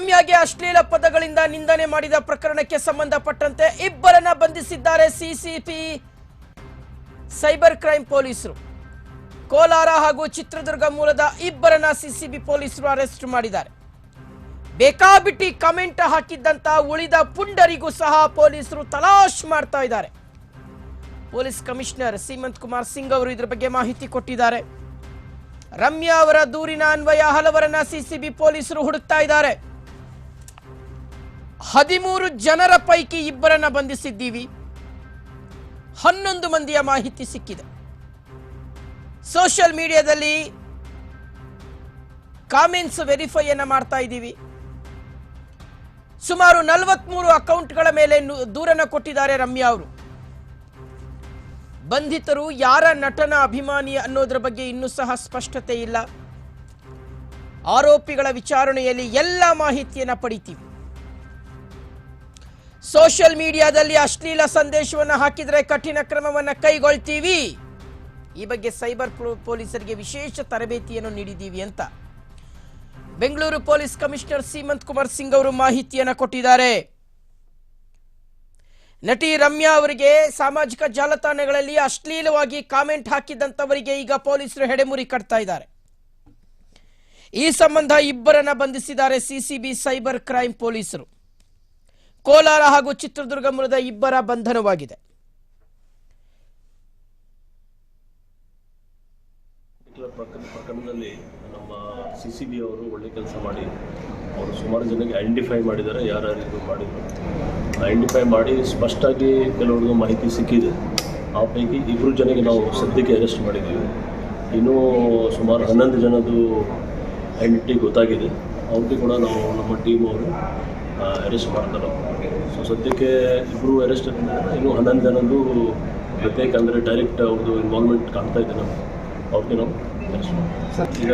ರಮ್ಯಾಗೆ ಅಶ್ಲೀಲ ಪದಗಳಿಂದ ನಿಂದನೆ ಮಾಡಿದ ಪ್ರಕರಣಕ್ಕೆ ಸಂಬಂಧಪಟ್ಟಂತೆ ಇಬ್ಬರನ್ನ ಬಂಧಿಸಿದ್ದಾರೆ ಸಿಸಿಪಿ ಸೈಬರ್ ಕ್ರೈಂ ಪೊಲೀಸರು. ಕೋಲಾರ ಹಾಗೂ ಚಿತ್ರದುರ್ಗ ಮೂಲದ ಇಬ್ಬರನ್ನ ಸಿಸಿಬಿ ಪೊಲೀಸರು ಅರೆಸ್ಟ್ ಮಾಡಿದ್ದಾರೆ. ಬೇಕಾಬಿಟ್ಟಿ ಕಮೆಂಟ್ ಹಾಕಿದ್ದಂತ ಉಳಿದ ಪುಂಡರಿಗೂ ಸಹ ಪೊಲೀಸರು ತಲಾಶ್ ಮಾಡ್ತಾ ಇದ್ದಾರೆ. ಪೊಲೀಸ್ ಕಮಿಷನರ್ ಸೀಮಂತ್ ಕುಮಾರ್ ಸಿಂಗ್ ಅವರು ಇದರ ಬಗ್ಗೆ ಮಾಹಿತಿ ಕೊಟ್ಟಿದ್ದಾರೆ. ರಮ್ಯಾ ಅವರ ದೂರಿನ ಅನ್ವಯ ಹಲವರನ್ನ ಸಿಸಿಬಿ ಪೊಲೀಸರು ಹುಡುಕ್ತಾ ಇದ್ದಾರೆ. ಹದಿಮೂರು ಜನರ ಪೈಕಿ ಇಬ್ಬರನ್ನ ಬಂಧಿಸಿದ್ದೀವಿ. ಹನ್ನೊಂದು ಮಂದಿಯ ಮಾಹಿತಿ ಸಿಕ್ಕಿದೆ. ಸೋಷಿಯಲ್ ಮೀಡಿಯಾದಲ್ಲಿ ಕಾಮೆಂಟ್ಸ್ ವೆರಿಫೈಯನ್ನ ಮಾಡ್ತಾ ಇದ್ದೀವಿ. ಸುಮಾರು ನಲವತ್ಮೂರು ಅಕೌಂಟ್ಗಳ ಮೇಲೆ ದೂರನ ಕೊಟ್ಟಿದ್ದಾರೆ ರಮ್ಯಾ ಅವರು. ಬಂಧಿತರು ಯಾರ ನಟನ ಅಭಿಮಾನಿ ಅನ್ನೋದ್ರ ಬಗ್ಗೆ ಇನ್ನೂ ಸಹ ಸ್ಪಷ್ಟತೆ ಇಲ್ಲ. ಆರೋಪಿಗಳ ವಿಚಾರಣೆಯಲ್ಲಿ ಎಲ್ಲ ಮಾಹಿತಿಯನ್ನು ಪಡಿತೀವಿ. ಸೋಷಿಯಲ್ ಮೀಡಿಯಾದಲ್ಲಿ ಅಶ್ಲೀಲ ಸಂದೇಶವನ್ನು ಹಾಕಿದರೆ ಕಠಿಣ ಕ್ರಮವನ್ನು ಕೈಗೊಳ್ತೀವಿ. ಈ ಬಗ್ಗೆ ಸೈಬರ್ ಪೊಲೀಸರಿಗೆ ವಿಶೇಷ ತರಬೇತಿಯನ್ನು ನೀಡಿದ್ದೀವಿ ಅಂತ. ಬೆಂಗಳೂರು ಪೊಲೀಸ್ ಕಮಿಷನರ್ ಸೀಮಂತ್ ಕುಮಾರ್ ಸಿಂಗ್ ಅವರು ಮಾಹಿತಿಯನ್ನು ಕೊಟ್ಟಿದ್ದಾರೆ. ನಟಿ ರಮ್ಯಾ ಅವರಿಗೆ ಸಾಮಾಜಿಕ ಜಾಲತಾಣಗಳಲ್ಲಿ ಅಶ್ಲೀಲವಾಗಿ ಕಾಮೆಂಟ್ ಹಾಕಿದಂತವರಿಗೆ ಈಗ ಪೊಲೀಸರು ಹೆಡೆಮುರಿ ಕಟ್ತಾ ಇದ್ದಾರೆ. ಈ ಸಂಬಂಧ ಇಬ್ಬರನ್ನ ಬಂಧಿಸಿದ್ದಾರೆ ಸಿಸಿಬಿ ಸೈಬರ್ ಕ್ರೈಮ್ ಪೊಲೀಸರು. ಕೋಲಾರ ಹಾಗೂ ಚಿತ್ರದುರ್ಗ ಮೂಲದ ಇಬ್ಬರ ಬಂಧನವಾಗಿದೆ. ಪ್ರಕರಣದಲ್ಲಿ ನಮ್ಮ ಸಿ ಸಿ ಬಿ ಅವರು ಒಳ್ಳೆ ಕೆಲಸ ಮಾಡಿ, ಅವರು ಸುಮಾರು ಜನಕ್ಕೆ ಐಡೆಂಟಿಫೈ ಮಾಡಿದ್ದಾರೆ, ಯಾರ್ಯಾರು ಇದು ಮಾಡಿದ್ರು. ಐಡೆಂಟಿಫೈ ಮಾಡಿ ಸ್ಪಷ್ಟವಾಗಿ ಕೆಲವ್ರಿಗೂ ಮಾಹಿತಿ ಸಿಕ್ಕಿದೆ. ಆ ಪೈಕಿ ಇಬ್ಬರು ಜನಕ್ಕೆ ನಾವು ಸದ್ಯಕ್ಕೆ ಅರೆಸ್ಟ್ ಮಾಡಿದ್ದೀವಿ. ಇನ್ನೂ ಸುಮಾರು ಹನ್ನೊಂದು ಜನದ್ದು ಐಡೆಂಟಿಟಿ ಗೊತ್ತಾಗಿದೆ. ಅವ್ರಿಗೆ ಕೂಡ ನಾವು ನಮ್ಮ ಟೀಮ್ ಅವರು ಅರೆಸ್ಟ್ ಮಾಡ್ತಾರೆ. ಸೊ ಸದ್ಯಕ್ಕೆ ಇಬ್ಬರು ಅರೆಸ್ಟ್ ಇನ್ನೂ ಹನ್ನೊಂದು ಜನದ್ದು ಪ್ರತ್ಯೇಕ ಅಂದರೆ ಡೈರೆಕ್ಟ್ ಅವ್ರದ್ದು ಇನ್ವಾಲ್ವ್ಮೆಂಟ್ ಕಾಣ್ತಾ ಇದೆ ನಾವು ಅವ್ರಿಗೆ ನಾವು ಅರೆಸ್ಟ್ ಮಾಡ್ತೀವಿ. ಈಗ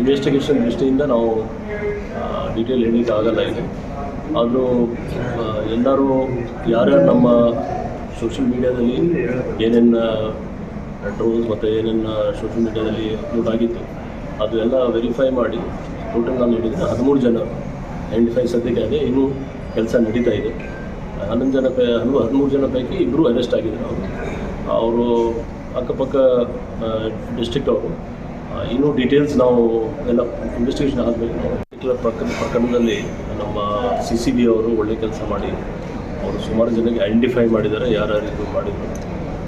ಇನ್ವೆಸ್ಟಿಗೇಷನ್ ದೃಷ್ಟಿಯಿಂದ ನಾವು ಡೀಟೇಲ್ ಹೇಳಲಿಕ್ಕೆ ಆಗಲ್ಲ ಇದೆ. ಆದರೂ ಎಲ್ಲರೂ ಯಾರ್ಯಾರು ನಮ್ಮ ಸೋಷಿಯಲ್ ಮೀಡಿಯಾದಲ್ಲಿ ಏನೇನು ಟ್ರೋಲ್ಸ್ ಮತ್ತು ಏನೇನು ಸೋಷಿಯಲ್ ಮೀಡಿಯಾದಲ್ಲಿ ಅಪ್ಲೋಡ್ ಆಗಿತ್ತು ಅದು ಎಲ್ಲ ವೆರಿಫೈ ಮಾಡಿ ಟೋಟಲ್ ನಾನು ಹೇಳಿದರೆ ಹದಿಮೂರು ಜನ ಐಡೆಂಟಿಫೈ ಸದ್ಯಕ್ಕೆ ಅದೇ, ಇನ್ನೂ ಕೆಲಸ ನಡೀತಾ ಇದೆ. ಹನ್ನೊಂದು ಜನ ಪೈ ಹನ್ನೊಂದು ಹದಿಮೂರು ಜನ ಪೈಕಿ ಇಬ್ಬರು ಅರೆಸ್ಟ್ ಆಗಿದ್ದಾರೆ ಅವರು. ಅವರು ಅಕ್ಕಪಕ್ಕ ಡಿಸ್ಟ್ರಿಕ್ಟ್ ಅವರು. ಇನ್ನೂ ಡೀಟೇಲ್ಸ್ ನಾವು ಎಲ್ಲ ಇನ್ವೆಸ್ಟಿಗೇಷನ್ ಆಗಬೇಕು ಪರ್ಟಿಕ್ಯುಲರ್ ಪ್ರಕರಣ, ಪ್ರಕರಣದಲ್ಲಿ ನಮ್ಮ ಸಿ ಸಿ ಬಿ ಅವರು ಒಳ್ಳೆ ಕೆಲಸ ಮಾಡಿ, ಅವರು ಸುಮಾರು ಜನಕ್ಕೆ ಐಡೆಂಟಿಫೈ ಮಾಡಿದ್ದಾರೆ, ಯಾರ್ಯಾರು ಇದು ಮಾಡಿದ್ರು.